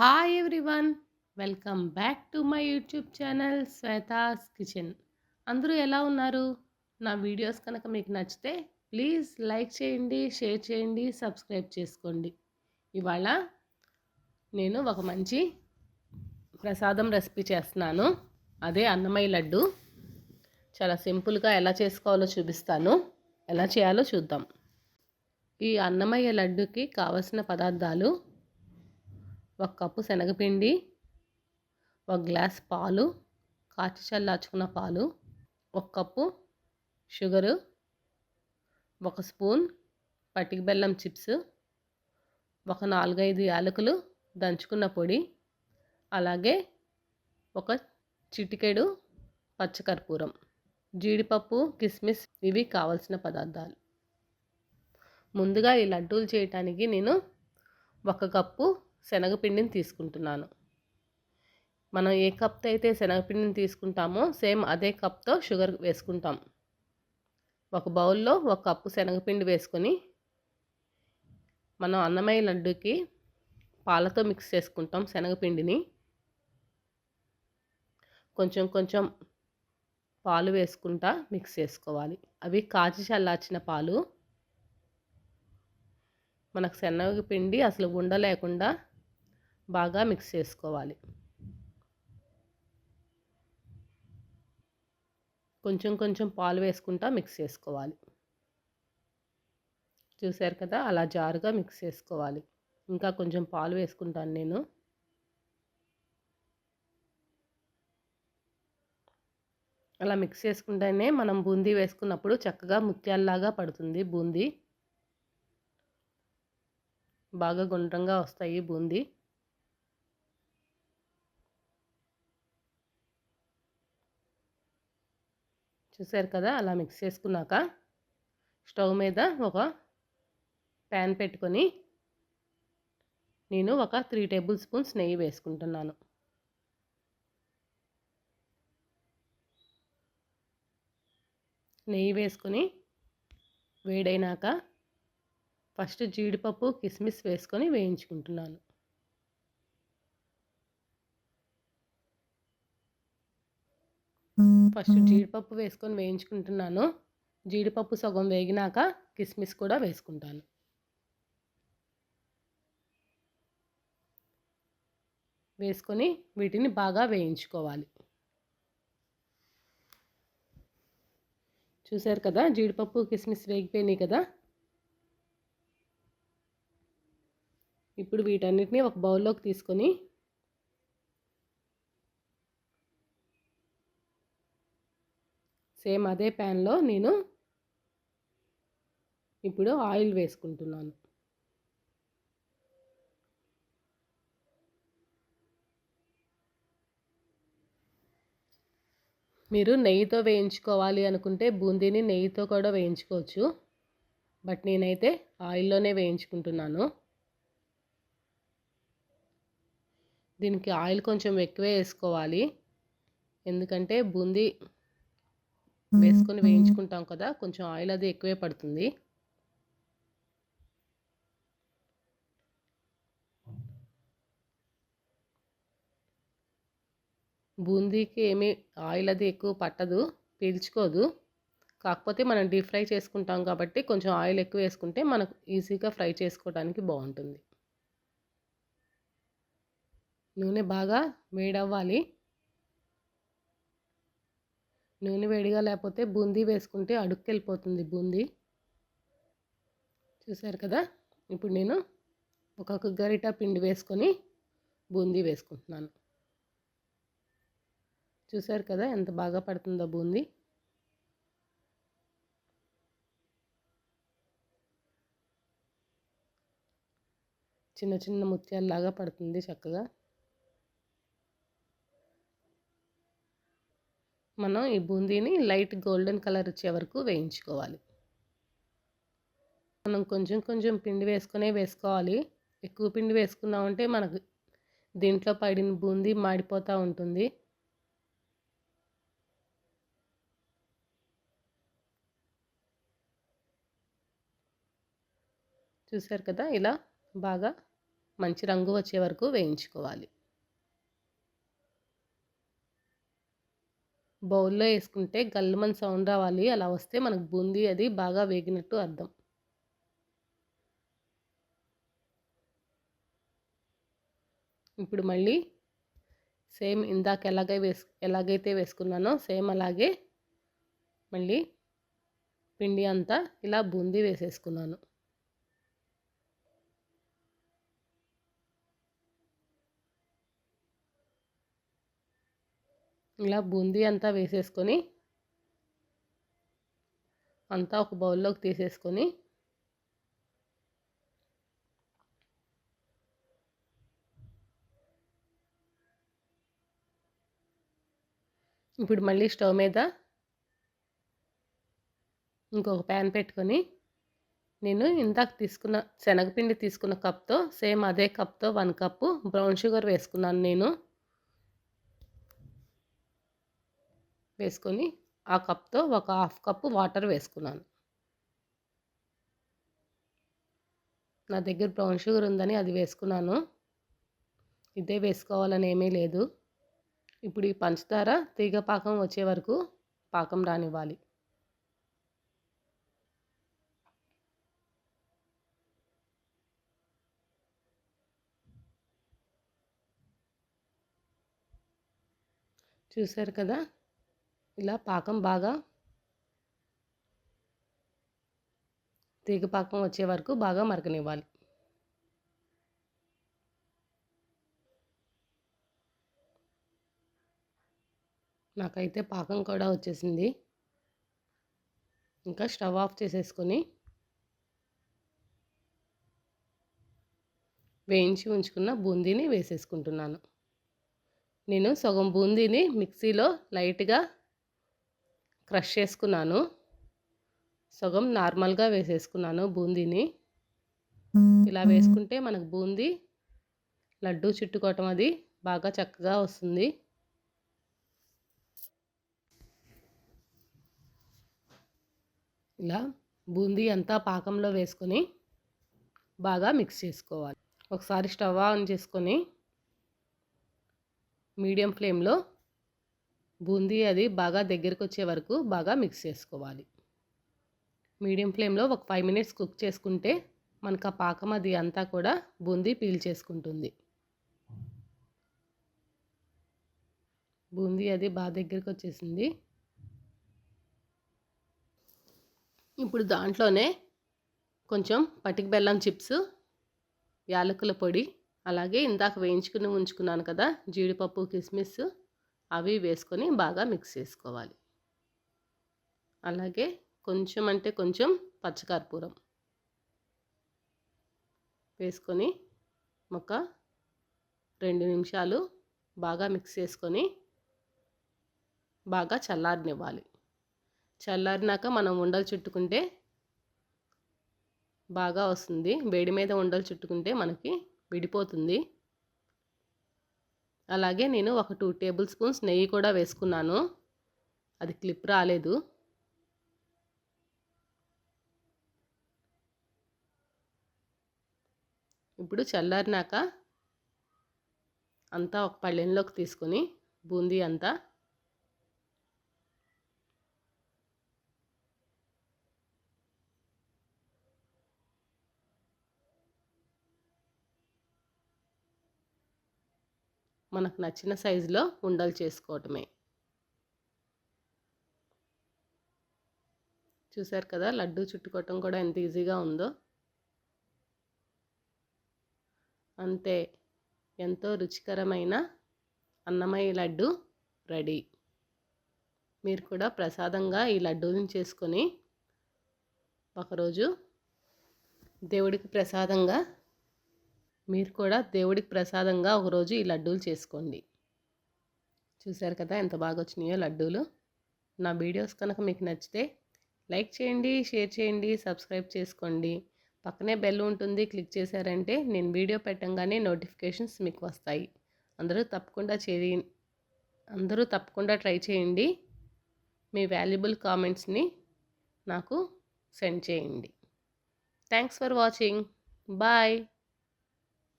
Hi everyone welcome back to my YouTube channel Shweta's kitchen అందరూ ఎలా ఉన్నారు? నా వీడియోస్ కనుక మీకు నచ్చితే ప్లీజ్ లైక్ చేయండి షేర్ చేయండి సబ్స్క్రైబ్ చేసుకోండి. ఇవాళ నేను ఒక మంచి ప్రసాదం రెసిపీ చేస్తున్నాను. అదే అన్నమయ్య లడ్డు. చాలా సింపుల్గా ఎలా చేసుకోవాలో చూపిస్తాను. ఎలా చేయాలో చూద్దాం. ఈ అన్నమయ్య లడ్డుకి కావలసిన పదార్థాలు ఒక కప్పు శనగపిండి ఒక గ్లాస్ పాలు కాచి చల్లార్చుకున్న పాలు ఒక కప్పు షుగరు ఒక స్పూన్ పటిక బెల్లం చిప్స్ ఒక నాలుగైదు యాలకులు దంచుకున్న పొడి అలాగే ఒక చిటికెడు పచ్చకర్పూరం జీడిపప్పు కిస్మిస్ ఇవి కావలసిన పదార్థాలు. ముందుగా ఈ లడ్డూలు చేయటానికి నేను ఒక కప్పు శనగపిండిని తీసుకుంటున్నాను. మనం ఏ కప్తో అయితే శనగపిండిని తీసుకుంటామో సేమ్ అదే కప్తో షుగర్ వేసుకుంటాం. ఒక బౌల్లో ఒక కప్పు శనగపిండి వేసుకొని మనం అన్నమయ్య లడ్డుకి పాలతో మిక్స్ చేసుకుంటాం శనగపిండిని. కొంచెం కొంచెం పాలు వేసుకుంటా మిక్స్ చేసుకోవాలి. అవి కాచి చల్లార్చిన పాలు. మనకు శనగపిండి అసలు ఉండలేకుండా బాగా మిక్స్ చేసుకోవాలి. కొంచెం కొంచెం పాలు వేసుకుంటా మిక్స్ చేసుకోవాలి. చూసారు కదా అలా జారుగా మిక్స్ చేసుకోవాలి. ఇంకా కొంచెం పాలు వేసుకుంటాను నేను. అలా మిక్స్ చేసుకుంటేనే మనం బూందీ వేసుకున్నప్పుడు చక్కగా ముత్యాల్లాగా పడుతుంది బూందీ. బాగా గుండ్రంగా వస్తాయి బూందీ. చూసారు కదా అలా మిక్స్ చేసుకున్నాక స్టవ్ మీద ఒక ప్యాన్ పెట్టుకొని నేను ఒక త్రీ టేబుల్ స్పూన్స్ నెయ్యి వేసుకుంటున్నాను. నెయ్యి వేసుకొని వేడైనాక ఫస్ట్ జీడిపప్పు కిస్మిస్ వేసుకొని వేయించుకుంటున్నాను. ఫస్ట్ జీడిపప్పు వేసుకొని వేయించుకుంటున్నాను. జీడిపప్పు సగం వేగినాక కిస్మిస్ కూడా వేసుకుంటాను. వేసుకొని వీటిని బాగా వేయించుకోవాలి. చూసారు కదా జీడిపప్పు కిస్మిస్ వేగిపోయినాయి కదా. ఇప్పుడు వీటన్నిటిని ఒక బౌల్లోకి తీసుకొని సేమ్ అదే ప్యాన్లో నేను ఇప్పుడు ఆయిల్ వేసుకుంటున్నాను. మీరు నెయ్యితో వేయించుకోవాలి అనుకుంటే బూందీని నెయ్యితో కూడా వేయించుకోవచ్చు. బట్ నేనైతే ఆయిల్లోనే వేయించుకుంటున్నాను. దీనికి ఆయిల్ కొంచెం ఎక్కువే వేసుకోవాలి. ఎందుకంటే బూందీ వేసుకొని వేయించుకుంటాం కదా కొంచెం ఆయిల్ అది ఎక్కువే పడుతుంది. బూందీకి ఏమీ ఆయిల్ అది ఎక్కువ పట్టదు పీల్చుకోదు. కాకపోతే మనం డీప్ ఫ్రై చేసుకుంటాం కాబట్టి కొంచెం ఆయిల్ ఎక్కువ వేసుకుంటే మనకు ఈజీగా ఫ్రై చేసుకోవడానికి బాగుంటుంది. నూనె బాగా వేడవ్వాలి. నూనె వేడిగా లేకపోతే బూందీ వేసుకుంటే అడుక్కెళ్ళిపోతుంది బూందీ. చూసారు కదా? ఇప్పుడు నేను ఒక గరిట పిండి వేసుకొని బూందీ వేసుకుంటున్నాను. చూసారు కదా ఎంత బాగా పడుతుందో బూందీ? చిన్న చిన్న ముత్యాలలాగా పడుతుంది చక్కగా. మనం ఈ బూందీని లైట్ గోల్డెన్ కలర్ వచ్చే వరకు వేయించుకోవాలి. మనం కొంచెం కొంచెం పిండి వేసుకునే వేసుకోవాలి. ఎక్కువ పిండి వేసుకున్నామంటే మనకు దీంట్లో పడిన బూందీ మాడిపోతూ ఉంటుంది. చూసారు కదా? ఇలా బాగా మంచి రంగు వచ్చే వరకు వేయించుకోవాలి. బౌల్లో వేసుకుంటే గల్లుమని సౌండ్ రావాలి. అలా వస్తే మనకు బూందీ అది బాగా వేగినట్టు అర్థం. ఇప్పుడు మళ్ళీ సేమ్ ఇందాక ఎలాగై వేసు ఎలాగైతే వేసుకున్నానో సేమ్ అలాగే మళ్ళీ పిండి అంతా ఇలా బూందీ వేసేసుకున్నాను. ఇలా బూందీ అంతా వేసేసుకొని అంతా ఒక బౌల్లోకి తీసేసుకొని ఇప్పుడు మళ్ళీ స్టవ్ మీద ఇంకొక ప్యాన్ పెట్టుకొని నేను ఇందాక తీసుకున్న శనగపిండి తీసుకున్న కప్తో సేమ్ అదే కప్తో వన్ కప్పు బ్రౌన్ షుగర్ వేసుకున్నాను నేను. వేసుకొని ఆ కప్తో ఒక హాఫ్ కప్పు వాటర్ వేసుకున్నాను. నా దగ్గర బ్రౌన్ షుగర్ ఉందని అది వేసుకున్నాను. ఇదే వేసుకోవాలని ఏమీ లేదు. ఇప్పుడు ఈ పంచదార తీగ పాకం వచ్చే వరకు పాకం రానివ్వాలి. చూసారు కదా? ఇలా పాకం బాగా తీగ పాకం వచ్చే వరకు బాగా మరకనివ్వాలి నాకైతే పాకం కూడా వచ్చేసింది. ఇంకా స్టవ్ ఆఫ్ చేసేసుకొని వేయించి ఉంచుకున్న బూందీని వేసేసుకుంటున్నాను. నేను సగం బూందీని మిక్సీలో లైట్గా క్రష్ చేసుకున్నాను. సగం నార్మల్గా వేసేసుకున్నాను బూందీని. ఇలా వేసుకుంటే మనకు బూందీ లడ్డు చుట్టుకోవటం అది బాగా చక్కగా వస్తుంది. ఇలా బూందీ అంతా పాకంలో వేసుకొని బాగా మిక్స్ చేసుకోవాలి. ఒకసారి స్టవ్ ఆన్ చేసుకొని మీడియం ఫ్లేమ్లో బూందీ అది బాగా దగ్గరకు వచ్చే వరకు బాగా మిక్స్ చేసుకోవాలి. మీడియం ఫ్లేమ్లో ఒక ఫైవ్ మినిట్స్ కుక్ చేసుకుంటే మనకు ఆ పాకం అది అంతా కూడా బూందీ పీల్ చేసుకుంటుంది. బూందీ అది బాగా దగ్గరికి వచ్చేసింది ఇప్పుడు దాంట్లోనే కొంచెం పటిక బెల్లం చిప్స్ యాలకుల పొడి అలాగే ఇందాక వేయించుకుని ఉంచుకున్నాను కదా జీడిపప్పు కిస్మిస్ అవి వేసుకొని బాగా మిక్స్ చేసుకోవాలి. అలాగే కొంచెం అంటే కొంచెం పచ్చకర్పూరం వేసుకొని ఒక రెండు నిమిషాలు బాగా మిక్స్ చేసుకొని బాగా చల్లారనివ్వాలి. చల్లారినాక మనం ఉండలు చుట్టుకుంటే బాగా వస్తుంది. వేడి మీద ఉండలు చుట్టుకుంటే మనకి విడిపోతుంది. అలాగే నేను ఒక టూ టేబుల్ స్పూన్స్ నెయ్యి కూడా వేసుకున్నాను. అది క్లిప్ రాలేదు. ఇప్పుడు చల్లారినాక అంతా ఒక పళ్ళెంలోకి తీసుకొని బూందీ అంతా మనకు నచ్చిన సైజులో ఉండలు చేసుకోవటమే. చూసారు కదా లడ్డు చుట్టుకోవటం కూడా ఎంత ఈజీగా ఉందో. అంతే ఎంతో రుచికరమైన అన్నమయ్య లడ్డు రెడీ. మీరు కూడా ప్రసాదంగా ఈ లడ్డూని చేసుకొని ఒకరోజు దేవుడికి ప్రసాదంగా మీరు కూడా దేవుడికి ప్రసాదంగా ఒకరోజు ఈ లడ్డూలు చేసుకోండి. చూశారు కదా ఎంత బాగా వచ్చినాయో లడ్డూలు. నా వీడియోస్ కనుక మీకు నచ్చితే లైక్ చేయండి షేర్ చేయండి సబ్స్క్రైబ్ చేసుకోండి. పక్కనే బెల్ ఉంటుంది క్లిక్ చేశారంటే నేను వీడియో పెట్టంగానే నోటిఫికేషన్స్ మీకు వస్తాయి. అందరూ తప్పకుండా చేయి అందరూ తప్పకుండా ట్రై చేయండి. మీ వాల్యుబుల్ కామెంట్స్ని నాకు సెండ్ చేయండి. Thanks for watching. బాయ్.